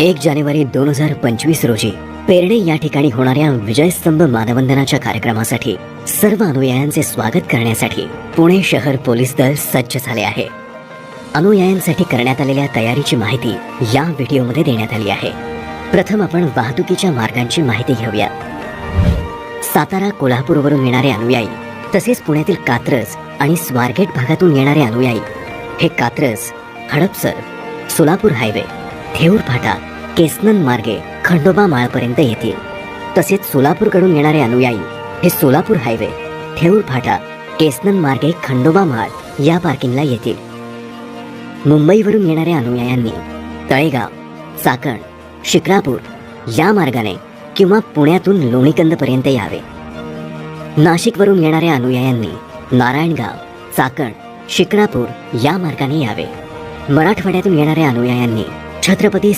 एक जानेवारी दोन हजार पंचवीस रोजी पेरणे या ठिकाणी होणाऱ्या विजयस्तंभ मानवंदनाच्या कार्यक्रमासाठी सर्व अनुयायांचे स्वागत करण्यासाठी पुणे शहर पोलीस दल सज्ज झाले आहे. अनुयायांसाठी करण्यात आलेल्या तयारीची माहिती या व्हिडिओमध्ये देण्यात आली आहे. प्रथम आपण वाहतुकीच्या मार्गांची माहिती घेऊया सातारा कोल्हापूरवरून येणारे अनुयायी तसेच पुण्यातील कात्रज आणि स्वारगेट भागातून येणारे अनुयायी हे कात्रज हडपसर सोलापूर हायवे थेऊर फाटा केसनन मार्गे खंडोबा माळपर्यंत येतील. तसेच सोलापूरकडून येणारे अनुयायी हे सोलापूर हायवे थेऊर फाटा केसनन मार्गे खंडोबा माळ या पार्किंगला येतील. मुंबईवरून येणाऱ्या अनुयायांनी तळेगाव चाकण शिक्रापूर या मार्गाने किंवा पुण्यातून लोणीकंदपर्यंत यावे. नाशिकवरून येणाऱ्या अनुयायांनी नारायणगाव चाकण शिक्रापूर या मार्गाने यावे. मराठवाड्यातून येणाऱ्या अनुयायांनी छत्रपती